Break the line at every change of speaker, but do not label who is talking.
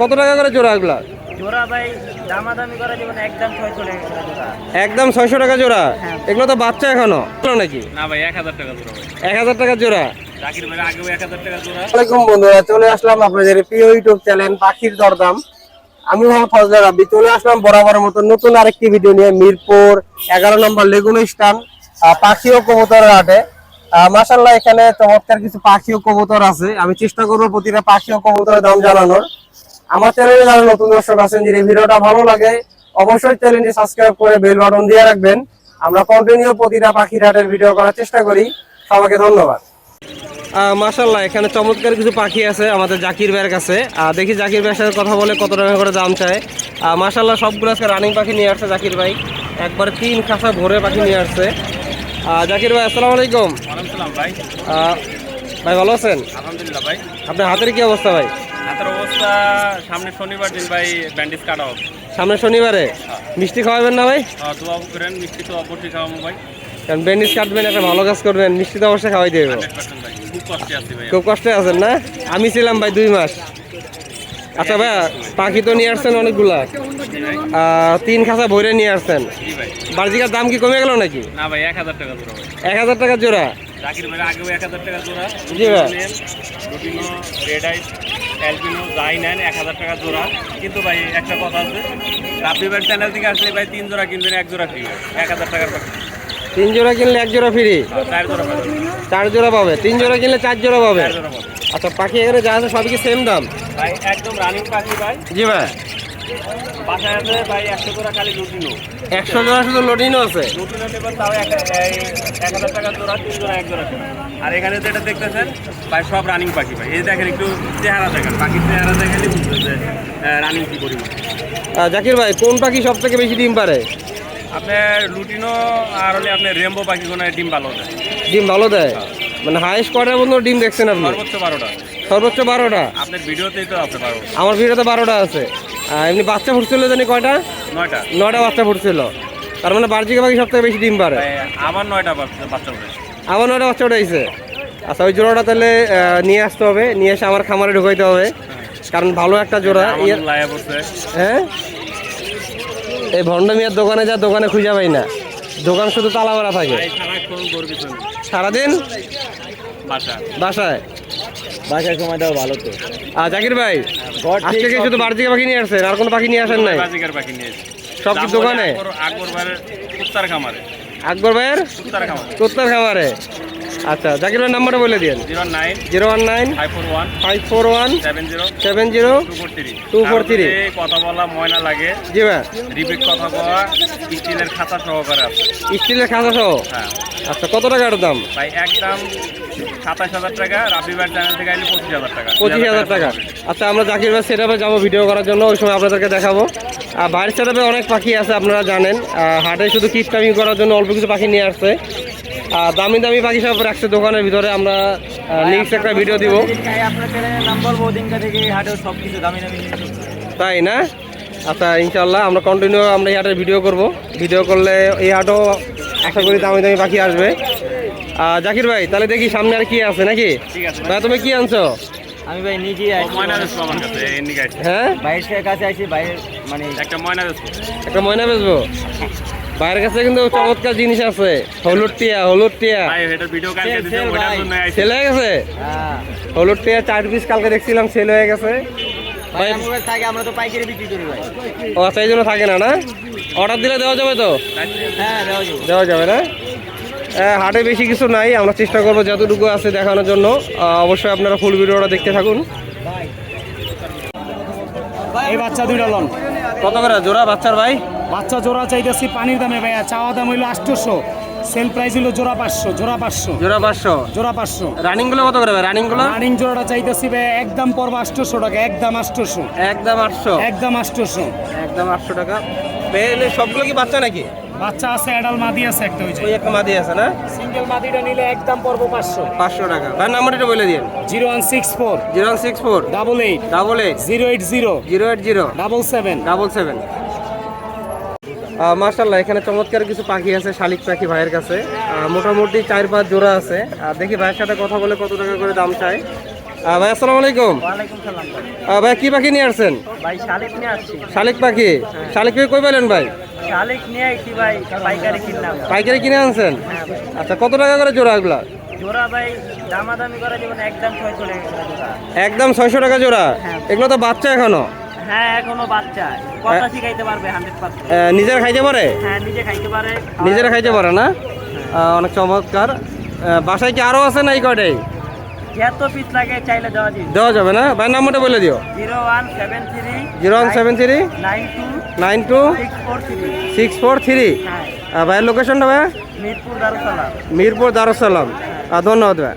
কত টাকা করে জোড়া এগুলা?
জোড়া ভাই দামাদামি করা যাবে না একদম ছয়শো টাকা জোড়া।
একদম ছয়শো টাকা জোড়া? এগুলো তো বাচ্চা এখনও। নাকি?
না ভাই এক হাজার টাকা জোড়া ভাই।
এক হাজার টাকা জোড়া?
জাকির ভাই আগেও এক হাজার টাকা জোড়া।
আসসালামাইকুম বন্ধুরা চলে আসলাম আপনাদের প্রিয় ইউটিউব চ্যানেল পাখির দরদাম। আমি মোহাম্মদ ফজলা রাব্বি চলে আসলাম বরাবরের মতো নতুন আরেকটি ভিডিও নিয়ে মিরপুর এগারো নম্বর লেগুন স্টান আহ, পাখি ও কবুতরের হাটে। আহ, মাশাল্লাহ এখানে চমৎকার কিছু পাখি ও কবুতর আছে। আমি চেষ্টা করব প্রতিটা পাখি ও কবুতরের দাম জানানোর। আমার চ্যানেলে যারা নতুন দর্শক আছেন যদি ভিডিওটা ভালো লাগে অবশ্যই চ্যানেলটি সাবস্ক্রাইব করে বেল বাটন দিয়ে রাখবেন। আমরা কন্টিনিউ প্রতিটা পাখির হাটের ভিডিও করার চেষ্টা করি। সবাইকে ধন্যবাদ। মাশাল্লাহ এখানে চমৎকার কিছু পাখি আছে আমাদের জাকির ভাইয়ের কাছে। দেখি জাকির ভাইয়ের সাথে কথা বলে কত টাকা করে দাম চায়। আহ, মাশাল্লাহ সবগুলো আজকে রানিং পাখি নিয়ে আসছে জাকির ভাই। একবারে তিন খাসা ভরে পাখি নিয়ে আসছে। আহ, জাকির ভাই আসসালামু আলাইকুম।
ভাই।
আহ, ভাই ভালো আছেন?
আলহামদুলিল্লাহ ভাই।
আপনার হাতের কি অবস্থা ভাই?
হাতের অবস্থা সামনে শনিবার দিন ভাই ব্যান্ডেজ কাটা হবে।
সামনে শনিবারে? মিষ্টি খাওয়াবেন না ভাই?
আহ, দোয়া করেন মিষ্টি তো অবশ্যই খাওয়াবো ভাই।
কারণ ব্যান্ডিজ কাটবেন একটা ভালো কাজ করবেন মিষ্টি তো অবশ্যই খাওয়াই দেবো।
খুব কষ্টে
আছেন না? আমি ছিলাম ভাই দুই মাস। আচ্ছা ভাই পাখি তো নিয়ে আসছেন অনেকগুলা। তিন খাঁচা ভরে নিয়ে আসছেন। বার্জিকার দাম কি কমে গেল নাকি?
না ভাই এক হাজার টাকা জোড়া
এক হাজার টাকা জোড়া?
জাকির ভাই আগেও এক হাজার টাকা জোড়া।
জি ভাই।
রেড আইস অ্যালবিনো যাই নেন এক হাজার টাকা জোড়া। কিন্তু ভাই একটা কথা আছে রাব্বি ভাই চ্যানেল থেকে আসলে ভাই তিন জোড়া কিনবেন এক জোড়া ফ্রি এক হাজার টাকার
তিন জোড়া কিনলে এক জোড়া ফ্রি
চার জোড়া পাবে।
চার জোড়া পাবে। তিন জোড়া কিনলে চার জোড়া পাবে? আচ্ছা পাখি এখানে যা আছে সবই কি সেম দাম?
ভাই একদম রানিং পাখি ভাই।
জি ভাই।
বাসায় আছে ভাই একশো জোড়া খালি লুটিনো।
একশো জোড়া শুধু আছে?
লুটিনো নেবেন তাও এক হাজার টাকা জোড়া তিন জোড়া এক জোড়া আর এখানে যেটা দেখতেছেন ভাই সব রানিং পাখি ভাই। এই দেখেন একটু চেহারা দেখেন পাখির চেহারা রানিং কি পরিমাণ।
জাকির ভাই কোন পাখি সব থেকে বেশি ডিম পারে?
আপনার লুটিনো আর হলে আপনার রেমবো পাখি কোনো ডিম ভালো দেয়।
ডিম ভালো দেয়? মানে হাইস্ট কটার মতো ডিম দেখছেন আপনি?
সর্বোচ্চ বারোটা।
সর্বোচ্চ বারোটা?
আপনার ভিডিওতেই তো আপনি বারো
আমার ভিডিওতে বারোটা আছে। এমনি বাচ্চা ফুটছিল জানি কয়টা?
নয়টা।
নয়টা বাচ্চা ফুটছিল। তার মানে বার্জিকা পাখি সব থেকে বেশি ডিম পারে।
আমার নয়টা বাচ্চা উঠেছে
আমার নয়টা বাচ্চা উঠেছে আচ্ছা ওই জোড়াটা তাহলে নিয়ে আসতে হবে। নিয়ে এসে আমার খামারে ঢুকাইতে হবে। কারণ ভালো একটা জোড়া। হ্যাঁ? এই ভণ্ড মিয়ার দোকানে যা দোকানে খুঁজে পাই না। দোকান শুধু তালা মারা থাকে। সারাদিন?
বাসা
বাসায়?
বাসায় সময় দেওয়া ভালো তো।
আর জাকির ভাই আজকে কি শুধু বার্জিকা পাখি নিয়ে আসছেন আর কোনো পাখি নিয়ে আসেন নাই?
বাজিকার পাখি নিয়েছি
সব কি দোকানে?
আকবর ভাইয়ের কুত্তার খামারে।
আকবর ভাইয়ের
কুত্তার খামারে।
কোত্তার খামারে? আচ্ছা জাকির ভাই নাম্বারটা বলে দিন
zero nine
zero one nine
five four one
five four one
seven zero two four three. কথা বলা ময়না লাগে
জি ভাই।
রিপিট কথা বলা স্টিলের খাতা সহকারে আছে।
স্টিলের খাঁচা সহ?
হ্যাঁ।
আচ্ছা কত টাকার দাম?
ভাই একদম পঁচিশ হাজার টাকা।
আচ্ছা আমরা জাকির ভাই সেটাপে যাব ভিডিও করার জন্য, ওই সময় আপনাদেরকে দেখাবো। আর বাইরের সেটাপে অনেক পাখি আছে, আপনারা জানেন। হাটে শুধু কিপ টাইমিং করার জন্য অল্প কিছু পাখি নিয়ে আসছে। আর দামি দামি পাখি সব রাখছে দোকানের ভিতরে, আমরা নেক্সট একটা ভিডিও দিব। তাই না? আচ্ছা ইনশাল্লাহ আমরা কন্টিনিউ আমরা এই হাটের ভিডিও করব। ভিডিও করলে এই হাটও আশা করি দামি দামি পাখি আসবে। জাকির ভাই তাহলে দেখি সামনে আর কি আছে নাকি?
ঠিক আছে
ভাই তুমি কি আনছো?
আমি ভাই
গাইছে
হ্যাঁ?
বাইরের কাছে আসি মানে
একটা ময়না বেসবো
একটা ময়না বেচবো? বাইরের কাছে কিন্তু চমৎকার জিনিস আছে হলুদ টিয়া হলুদ টিয়া।
ভাই এটা ভিডিও কালকে
সেল,
দিতে
সেল
জন্য আইছি।
সেল হয়ে গেছে?
হ্যাঁ।
হলুদ টিয়া চার পিস কালকে দেখছিলাম সেল হয়ে গেছে।
থাকে আমরা তো পাইকারি বিক্রি করি ভাই।
ও আচ্ছা এই জন্য থাকে না না? অর্ডার দিলে দেওয়া যাবে তো?
হ্যাঁ দেওয়া যাবে।
দেওয়া যাবে না? হাটে বেশি কিছু নাই আমরা চেষ্টা করব যতটুকু আছে দেখানোর জন্য। অবশ্যই আপনারা ফুল ভিডিওটা দেখতে থাকুন।
এই বাচ্চা দুইটা লন।
কত করে? জোড়া বাচ্চার ভাই?
বাচ্চা জোড়া চাইতেছি পানির দামে ভাইয়া। চাওয়া দাম হইল আটশোশো। সেল প্রাইস হইল জোড়া পাঁচশো জোড়া পাঁচশো।
জোড়া পাঁচশো?
জোড়া পাঁচশো।
রানিংগুলো কত করে ভাই? রানিংগুলো
রানিং জোড়াটা চাইতেছি ভাইয়া একদম পড়ব আটশোশো টাকা একদম আটশোশো।
একদম আটশো।
একদম আটশোশো।
একদম আটশো টাকা। বেলে সবগুলো কি বাচ্চা নাকি?
বাচ্চা আছে অ্যাডাল মাদি আছে একটা ওই যে।
ওই একটা মাদি আছে না?
সিঙ্গেল মাদিটা নিলে একদম পড়ব পাঁচশো।
পাঁচশো টাকা। ভাই নাম্বারটা বলে দিন
zero one six four.
Zero six four.
Double eight
double eight
zero eight zero
zero eight zero
double seven
double seven মার্শাল্লাহ এখানে চমৎকার কিছু পাখি আছে শালিক পাখি ভাইয়ের কাছে। মোটামুটি চার পাঁচ জোড়া আছে। আর দেখি ভাইয়ের সাথে কথা বলে কত টাকা করে দাম চায় আহ, ভাই আসসালামু আলাইকুম।
ভাই।
ভাই কি পাখি নিয়ে আসছেন?
ভাই শালিক নিয়ে আসছি।
শালিক পাখি? শালিক পাখি কই পেলেন ভাই?
শালিক নিয়ে আইছি ভাই পাইকারি কিনলাম
পাইকারি কিনে আনছেন?
হ্যাঁ
আচ্ছা কত টাকা করে জোড়া এগুলা?
জোড়া ভাই দামাদামি করে একদম ছয়শো টাকা
একদম ছয়শো টাকা জোড়া?
হ্যাঁ।
এগুলো তো বাচ্চা এখনও?
হ্যাঁ এখনও বাচ্চা। কথা শিখাইতে পারবে হান্ড্রেড পার্সেন্ট
আহ, নিজেরা খাইতে পারে?
হ্যাঁ নিজে খাইতে পারে।
নিজেরা খাইতে পারে না? অনেক চমৎকার। বাসায় কি আরও আছে না এই কয়টাই?
যত পিস লাগে চাইলে দেওয়া দিন
দেওয়া যাবে না? ভাই নাম্বারটা বলে দিও।
Zero one seven three
zero one seven three
nine two
nine two
six four three. হ্যাঁ।
ভাইয়ের লোকেশনটা ভাই
মিরপুর দারুসালাম।
মিরপুর দারুসালাম। ধন্যবাদ ভাই।